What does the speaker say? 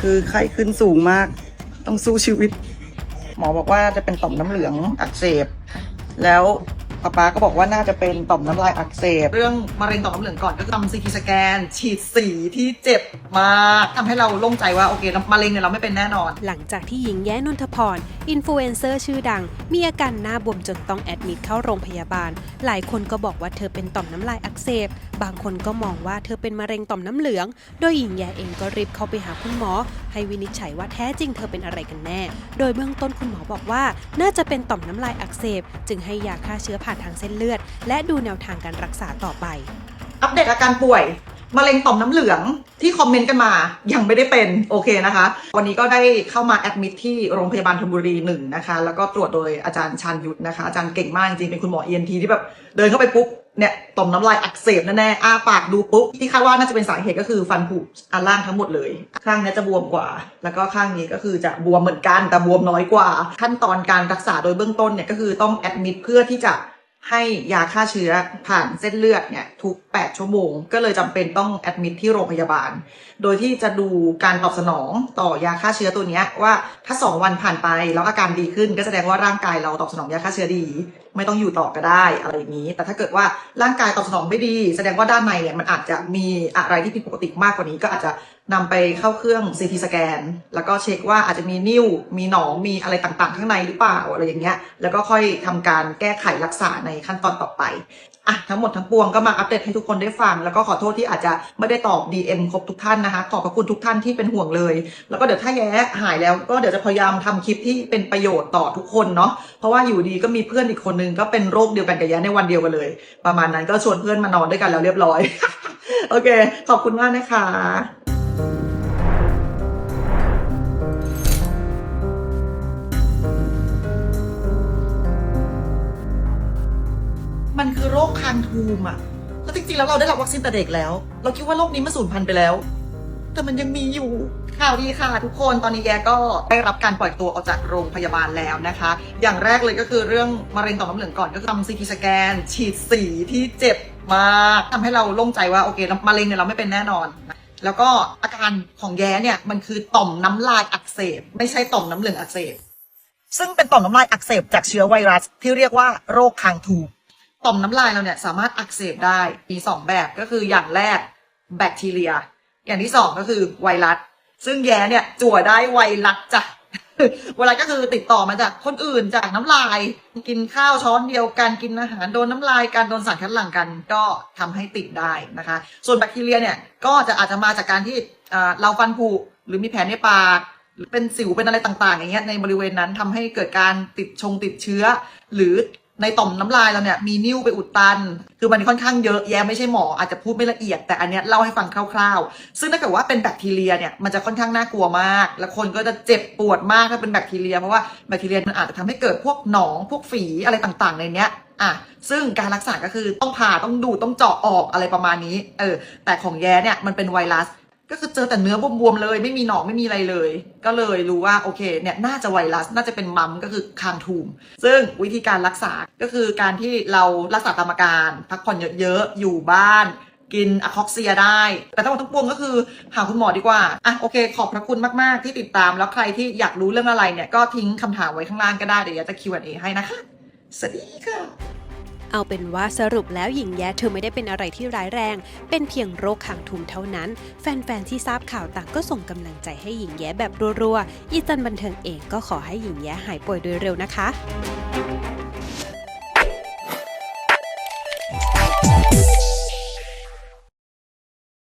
คือไข้ขึ้นสูงมาก ต้องสู้ชีวิต หมอบอกว่าจะเป็นต่อมน้ำเหลืองอักเสบ แล้วป๊าป๊าก็บอกว่าน่าจะเป็นต่อมน้ำลายอักเสบ เรื่องมะเร็งต่อมน้ำเหลืองก่อนก็ทำซีทีสแกน ฉีดสีที่เจ็บมากทำให้เราโล่งใจว่า โอเคมะเร็งเนี่ยเราไม่เป็นแน่นอน หลังจากที่หญิงแย้นนทพร อินฟลูเอนเซอร์ชื่อดัง มีอาการหน้าบวมจนต้องแอดมิดเข้าโรงพยาบาล หลายคนก็บอกว่าเธอเป็นต่อมน้ำลายอักเสบ บางคนก็มองว่าเธอเป็นมะเร็งต่อมน้ำเหลือง โดยหญิงแย้เองก็รีบเข้าไปหาคุณหมอ ให้วินิจฉัยว่าแท้จริงเธอเป็นอะไรกันแน่ โดยเบื้องต้นคุณหมอบอกว่า น่าจะเป็นต่อมน้ำลายอักเสบ จึงให้ยาฆ่าเชื้อผ่านทางเส้นเลือด และดูแนวทางการรักษาต่อไป อัปเดตอาการป่วยมะเร็งต่อมน้ำเหลืองที่คอมเมนต์กันมายังไม่ได้เป็นโอเคนะคะ วันนี้ก็ได้เข้ามาแอดมิทที่โรงพยาบาลธนบุรีหนึ่งนะคะ แล้วก็ตรวจโดยอาจารย์ชานยุทธนะคะ อาจารย์เก่งมากจริงเป็นคุณหมอ ENT ที่แบบเดินเข้าไปปุ๊บ เนี่ยต่อมน้ำลายอักเสบแน่ๆอ้าปากดูปุ๊บที่คาดว่าน่าจะเป็นสาเหตุก็คือฟันผุอันล่างทั้งหมดเลย ข้างนี้จะบวมกว่า แล้วก็ข้างนี้ก็คือจะบวมเหมือนกันแต่บวมน้อยกว่า ขั้นตอนการรักษาโดยเบื้องต้นเนี่ยก็คือต้องแอดมิทเพื่อที่จะให้ยาฆ่าเชื้อผ่านเส้นเลือดเนี่ยทุก 8 ชั่วโมง ก็เลยจำเป็นต้องแอดมิทที่โรงพยาบาล โดยที่จะดูการตอบสนองต่อยาฆ่าเชื้อตัวนี้ว่าถ้า 2 วันผ่านไปแล้วอาการดีขึ้น ก็แสดงว่าร่างกายเราตอบสนองยาฆ่าเชื้อดีไม่ต้องอยู่ต่อก็ได้อะไรอย่างนี้ แต่ถ้าเกิดว่าร่างกายตอบสนองไม่ดี แสดงว่าด้านในเนี่ยมันอาจจะมีอะไรที่ผิดปกติมากกว่านี้ ก็อาจจะนำไปเข้าเครื่องซีทีสแกนแล้วก็เช็คว่าอาจจะมีนิ่วมีหนองมีอะไรต่างๆ ข้างในหรือเปล่าอะไรอย่างเงี้ยแล้วก็ค่อยทำการแก้ไขรักษาในขั้นตอนต่อไป อะทั้งหมดทั้งปวงก็มาอัปเดตให้ทุกคนได้ฟัง แล้วก็ขอโทษที่อาจจะไม่ได้ตอบ DM ครบทุกท่านนะคะ ขอบพระคุณทุกท่านที่เป็นห่วงเลย แล้วก็เดี๋ยวถ้าแย้หายแล้วก็เดี๋ยวจะพยายามทำคลิปที่เป็นประโยชน์ต่อทุกคนเนาะ เพราะว่าอยู่ดีก็มีเพื่อนอีกคนนึงก็เป็นโรคเดียวกันกับแย้ในวันเดียวกันเลย ประมาณนั้นก็ชวนเพื่อนมานอนด้วยกันแล้วเรียบร้อย โอเค ขอบคุณมากนะคะ มันคือโรคคางทูมอะแล้วจริงๆแล้วเราได้รับวัคซีนแต่เด็กแล้ว เราคิดว่าโรคนี้มันสูญพันธุ์ไปแล้ว แต่มันยังมีอยู่ข่าวดีค่ะทุกคนตอนนี้แกก็ได้รับการปล่อยตัวออกจากโรงพยาบาลแล้วนะคะ อย่างแรกเลยก็คือเรื่องมะเร็งต่อมน้ำเหลืองก่อนก็คือทำซีทีสแกน ฉีดสีที่เจ็บมากทำให้เราโล่งใจว่าโอเคมะเร็งเนี่ยเราไม่เป็นแน่นอนแล้วก็อาการของแย้เนี่ยมันคือต่อมน้ำลายอักเสบ ไม่ใช่ต่อมน้ำเหลืองอักเสบ ซึ่งเป็นต่อมน้ำลายอักเสบจากเชื้อไวรัสที่เรียกว่าโรคคางทูม ต่อมน้ำลายเราเนี่ยสามารถอักเสบได้มีสองแบบก็คืออย่างแรกแบคทีเรีย อย่างที่สองก็คือไวรัส ซึ่งแย้เนี่ยจั่วได้ไวรัสจ้ะไวรัสก็คือติดต่อมาจากคนอื่นจากน้ำลาย กินข้าวช้อนเดียวกันกินอาหารโดนน้ำลายกันโดนสารคัดหลั่งกันก็ทำให้ติดได้นะคะ ส่วนแบคทีเรียเนี่ยก็จะอาจจะมาจากการที่เราฟันผุหรือมีแผลในปากหรือเป็นสิวเป็นอะไรต่างๆ อย่างเงี้ยในบริเวณนั้นทำให้เกิดการติดชงติดเชื้อ หรือ ในต่อมน้ำลายเราเนี่ยมีนิ่วไปอุดตัน คือมันค่อนข้างเยอะแยะไม่ใช่หมออาจจะพูดไม่ละเอียด แต่อันเนี้ยเล่าให้ฟังคร่าวๆ ซึ่งถ้าเกิดว่าเป็นแบคทีเรียเนี่ยมันจะค่อนข้างน่ากลัวมาก แล้วคนก็จะเจ็บปวดมากถ้าเป็นแบคทีเรียเพราะว่าแบคทีเรียมันอาจจะทำให้เกิดพวกหนองพวกฝีอะไรต่างๆ ในเนี้ยอะซึ่งการรักษาก็คือต้องผ่าต้องดูดต้องเจาะออกอะไรประมาณนี้เออแต่ของแย้เนี่ยมันเป็นไวรัส ก็คือเจอแต่เนื้อบวมๆเลย ไม่มีหนองไม่มีอะไรเลย ก็เลยรู้ว่าโอเคเนี่ยน่าจะไวรัสน่าจะเป็นมัมก็คือคางทูม ซึ่งวิธีการรักษาก็คือการที่เรารักษาตามอาการ พักผ่อนเยอะๆอยู่บ้านกินอะคอกเซียได้ แต่ทั้งหมดทั้งปวงก็คือหาคุณหมอดีกว่า อะโอเค ขอบพระคุณมาก ๆ ที่ติดตาม แล้วใครที่อยากรู้เรื่องอะไรเนี่ย ก็ทิ้งคำถามไว้ข้างล่างก็ได้ เดี๋ยวจะ Q&A ให้นะคะ สวัสดีค่ะ เอาเป็นว่าสรุปแล้วหญิงแย้เธอไม่ได้เป็นอะไรที่ร้ายแรง เป็นเพียงโรคขางทุมเท่านั้น แฟนๆที่ทราบข่าวต่างก็ส่งกำลังใจให้หญิงแย้แบบรัวๆอีจันบันเทิงเองก็ขอให้หญิงแย้หายป่วยโดยเร็วนะคะ